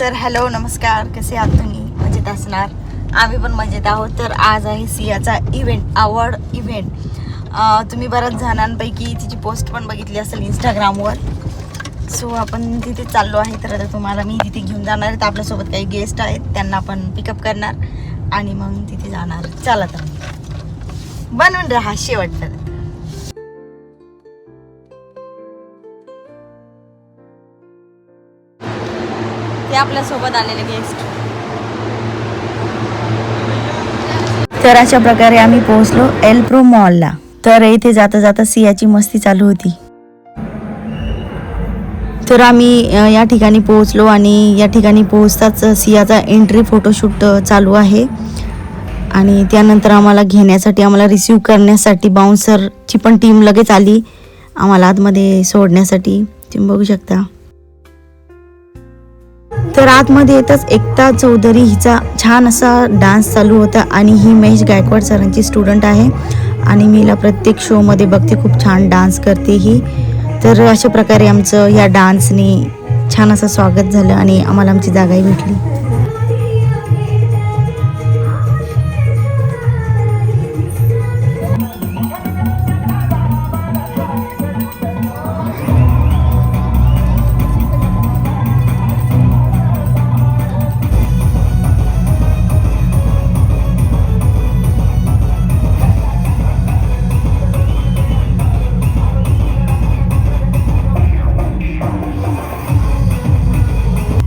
तर हॅलो नमस्कार. कसे आहात तुम्ही? मजेत असणार? आम्ही पण मजेत आहोत. तर आज आहे सियाचा इव्हेंट आवड इव्हेंट तुम्ही बऱ्याच जणांपैकी तिची पोस्ट पण बघितली असेल इंस्टाग्रामवर सो आपण तिथे चाललो आहे. तर आता तुम्हाला मी तिथे घेऊन जाणार आहे. तर आपल्यासोबत काही गेस्ट आहेत. त्यांना पण पिकअप करणार. आणि मग तिथे जाणार. चला तर. बनवून राहा शेवटपर्यंत. ते आपल्यासोबत आलेले गेस्ट तर अशा प्रकारे आम्ही पोहोचलो एल्प्रो मॉलला तर इथे जाता जाता सियाची मस्ती चालू होती. तर आम्ही या ठिकाणी पोहोचलो आणि या ठिकाणी पोहोचताच सियाचा एंट्री फोटोशूट चालू आहे. आणि त्यानंतर आम्हाला घेण्यासाठी आम्हाला रिसीव करण्यासाठी बाउन्सरची पण टीम लगेच आली. आम्हाला आतमध्ये सोडण्यासाठी. तुम्ही बघू शकता. तर आतमध्ये येतच एकता चौधरी हिचा छान असा डान्स चालू होता आणि ही महेश गायकवाड सरांची स्टुडंट आहे. आणि मी हिला प्रत्येक शोमध्ये बघते खूप छान डान्स करते ही. तर अशा प्रकारे आमचं या डान्सने छान असं स्वागत झालं आणि आम्हाला आमची जागाही भेटली.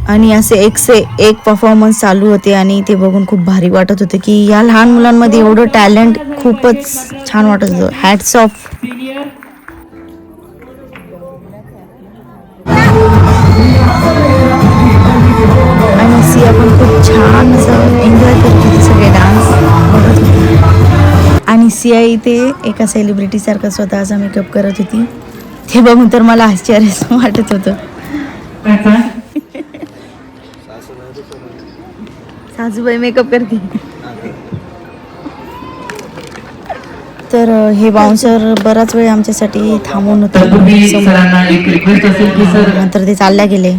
आणि असे एक से एक परफॉर्मन्स चालू होते आणि ते बघून खूप भारी वाटत होते की या लहान मुलांमध्ये एवढं टॅलेंट खूपच छान वाटत होतं. हॅट्स ऑफ आणि सिया पण खूप छान असं एन्जॉय करत होती सगळे डान्स बघत होती आणि सिया इथे एका सेलिब्रिटीसारखं स्वतःचा मेकअप करत होती. ते बघून तर मला आश्चर्य वाटत होतं. सासूबाई मेकअप करते. तर हे बाउन्सर बराच वेळ आमच्यासाठी थांबून होते. सरांना एक रिक्वेस्ट असेल की सर नंतर ते चालल्या गेले.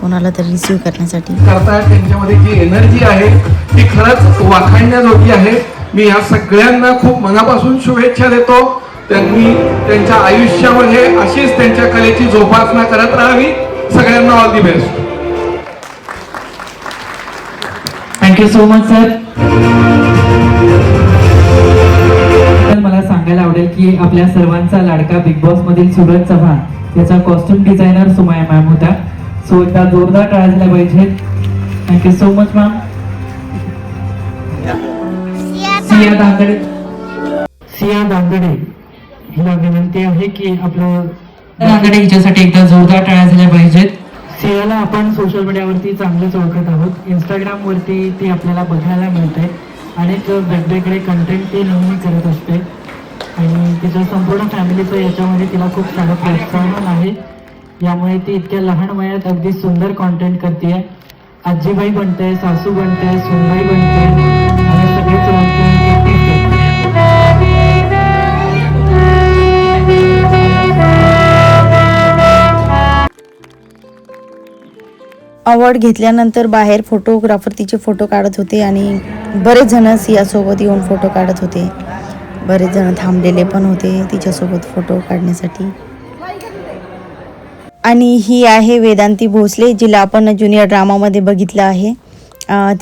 कोणाला तर रिसीव करण्यासाठी. त्यांच्यामध्ये जी एनर्जी आहे ती खरंच वाखाणण्याजोगी आहे. मी या सगळ्यांना खूप मनापासून शुभेच्छा देतो. त्यांनी त्यांच्या आयुष्यामध्ये अशीच त्यांच्या कलेची जोपासना करत राहावी. सगळ्यांना all the best thank you so much sir मला सांगायला आवडेल की आपल्या सर्वांचा लाडका बिग बॉस मधील सूरज चव्हाण त्याचा कॉस्ट्युम डिझायनर सुमाया मॅम होत्या सो एकदा जोरदार टाळ्या झाल्या पाहिजेत thank you so much ma'am Siya Dangde. Siya Dangde. हिला विनंती आहे की आपलं दांगडे हिच्यासाठी एकदा जोरदार टाळ्या झाल्या पाहिजेत. सियाला आपण सोशल मीडियावरती चांगलंच ओळखत आहोत. इंस्टाग्रामवरती ती आपल्याला बघायला मिळते अनेक वेगवेगळे कंटेंट ती नेहमी करत असते आणि तिच्या संपूर्ण फॅमिलीचं याच्यामध्ये तिला खूप सारं प्रोत्साहन आहे. यामुळे ती इतक्या लहान वयात अगदी सुंदर कॉन्टेंट करते आजीबाई बनते सासू बनते सुनबाई बनते आणि सगळेच अवॉर्ड घेतल्यानंतर बाहेर फोटोग्राफर तिचे फोटो काढत होते आणि बरेच जण सियासोबत येऊन फोटो काढत होते. बरेच जण थांबलेले पण होते तिच्यासोबत फोटो काढण्यासाठी. आणि ही आहे वेदांती भोसले जिला आपण ज्युनियर ड्रामामध्ये बघितलं आहे.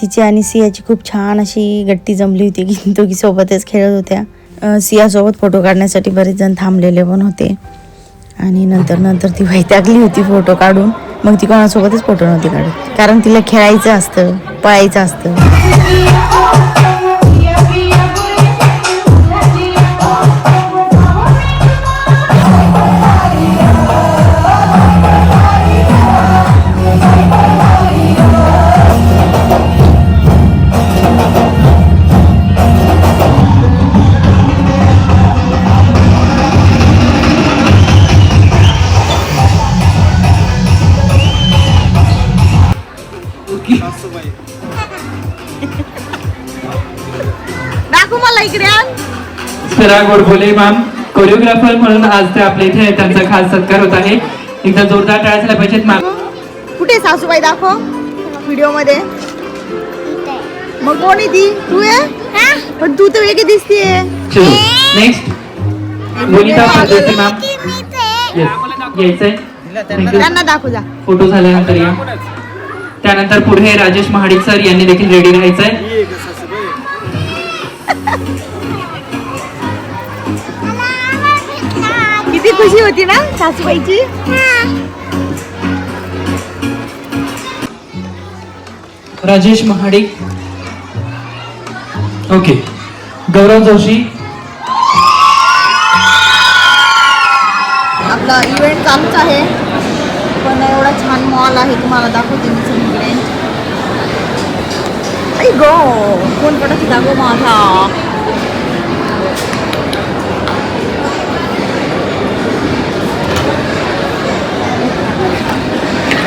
तिची आणि सियाची खूप छान अशी गट्टी जमली होती की दोघी सोबतच खेळत होत्या. सियासोबत फोटो काढण्यासाठी बरेच जण थांबलेले पण होते. आणि नंतर नंतर ती वैतागली होती फोटो काढून. मग ती कोणासोबतच फोटो नव्हती काढत. कारण तिला खेळायचं असतं पळायचं असतं. दाखव मला इकडे. सरा गोडबोले मॅम कोरिओग्राफर म्हणून आज ते आपल्या इथे त्यांचा खास सत्कार होत आहे. एकदा जोरदार टाळ्या झाल्या पाहिजेत मॅम कुठे सासूबाई? दाखव. व्हिडिओमध्ये मग कोणी ती? तू आहे पण तू तर वेगळी दिसतीये. नेक्स्ट मॅम येस यायचंय. त्यांना दाखव जा. फोटो झाल्यानंतर या. त्यानंतर पुढे राजेश महाडिक सर यांनी देखील रेडी राहायचंय. किती खुशी होती ना सासूबाईची? राजेश महाडिक. ओके गौरव जोशी. आपला इव्हेंट चालूच आहे. पण एवढा छान मॉल आहे तुम्हाला दाखवते मी सगळीकडे ऐ गो कोण पडत दाखव माझा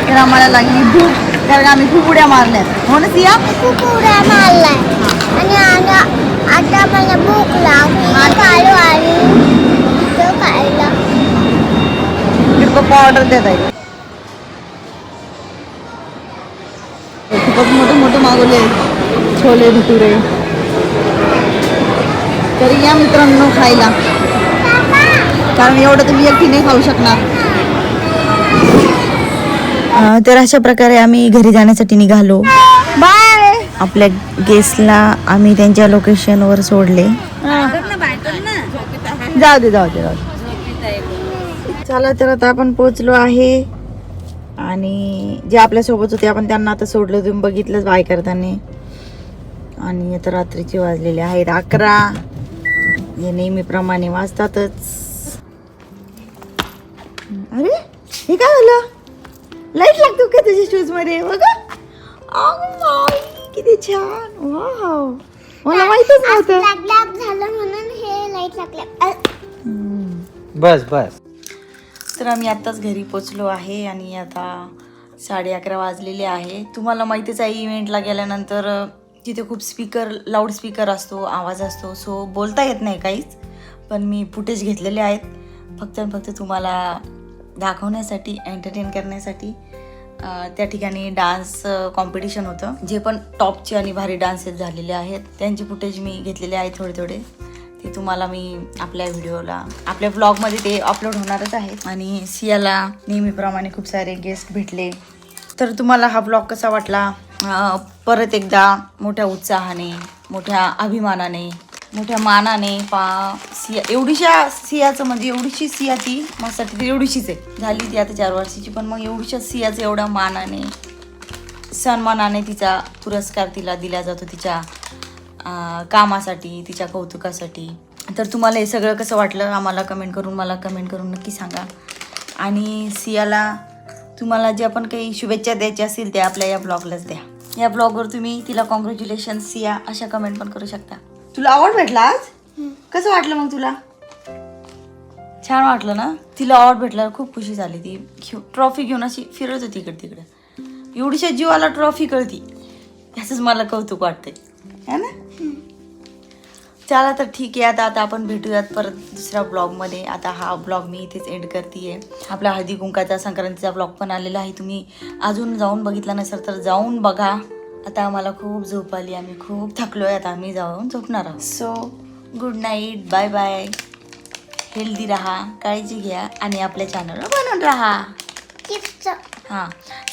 तर आम्हाला लागली भूक कारण आम्ही खूप उड्या मारल्यात हो ना सिया खूप उड्या मारलाय आणि आता आता मला भूक लागली काढू आणि तो खायला पप्पा ऑर्डर देत आहे खूपच मोठे मोठे मागवले छोले भटुरे. तरी या मित्रांनो खायला. कारण एवढं तुम्ही एकटी नाही खाऊ शकणार. तर अशा प्रकारे आम्ही घरी जाण्यासाठी निघालो. बाय. आपल्या गेस्टला आम्ही त्यांच्या लोकेशनवर सोडले. जाऊ दे जाऊ दे जाऊ दे. चला तर आता आपण पोचलो आहे. आणि जे आपल्यासोबत होते आपण त्यांना आता सोडलं. तुम्ही बघितलंच बाय करताना आणि आता रात्रीचे वाजलेले आहेत अकरा. हे नेहमीप्रमाणे वाजतातच. अरे हे काय झालं? लाइट लागतो का तुझ्या शूजमध्ये? बघा. किती छान. वाव मला माहितच नव्हतं. झालं म्हणून हे लाइट लागल्या बस बस. तर आम्ही आत्ताच घरी पोचलो आहे आणि आता साडे अकरा वाजलेले आहे. तुम्हाला माहितीच आहे इव्हेंटला गेल्यानंतर तिथे खूप स्पीकर लाऊडस्पीकर असतो आवाज असतो. सो बोलता येत नाही काहीच. पण मी फुटेज घेतलेले आहेत. फक्त आणि फक्त तुम्हाला दाखवण्यासाठी एंटरटेन करण्यासाठी त्या ठिकाणी डान्स कॉम्पिटिशन होतं. जे पण टॉपचे आणि भारी डान्सेस झालेले आहेत त्यांचे फुटेज मी घेतलेले आहेत थोडे थोडे. ते तुम्हाला मी आपल्या व्हिडिओला आपल्या ब्लॉगमध्ये ते अपलोड होणारच आहे. आणि सियाला नेहमीप्रमाणे खूप सारे गेस्ट भेटले. तर तुम्हाला हा ब्लॉग कसा वाटला? परत एकदा मोठ्या उत्साहाने मोठ्या अभिमानाने मोठ्या मानाने पा सिया एवढीशा सियाचं म्हणजे एवढीशी सिया ती माझ्यासाठी ती एवढीशीच आहे. झाली ती आता चार वर्षाची पण मग एवढीशा सियाचं एवढ्या मानाने सन्मानाने तिचा पुरस्कार तिला दिला जातो तिच्या कामासाठी तिच्या कौतुकासाठी. तर तुम्हाला हे सगळं कसं वाटलं? आम्हाला कमेंट करून मला कमेंट करून नक्की सांगा. आणि सियाला तुम्हाला जे पण काही शुभेच्छा द्यायच्या असतील त्या आपल्या या ब्लॉगलाच द्या. या ब्लॉगवर तुम्ही तिला कॉंग्रॅच्युलेशन या अशा कमेंट पण करू शकता. तुला आवड भेटला आज? कसं वाटलं मग तुला? छान वाटलं ना? तिला अवॉर्ड भेटल्यावर खूप खुशी झाली ती. ट्रॉफी घेऊन अशी फिरत होती इकडे तिकडे. एवढीशा जीवाला ट्रॉफी कळती. याचंच मला कौतुक वाटतंय. है ना? चला तर ठीक आहे आता आता आपण भेटूयात परत दुसऱ्या ब्लॉगमध्ये आता हा ब्लॉग मी इथेच एंड करते आपला हळदी कुंकाचा संक्रांतीचा ब्लॉग पण आलेला आहे. तुम्ही अजून जाऊन बघितला नसेल तर जाऊन बघा. आता आम्हाला खूप झोप आली. आम्ही खूप थकलो आहे आता आम्ही जाऊन झोपणार आहोत. So good night bye bye healthy राहा. काळजी घ्या आणि आपल्या चॅनलवर बनवून राहा. चिप्सचं हां.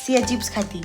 सिया चिप्स खाती.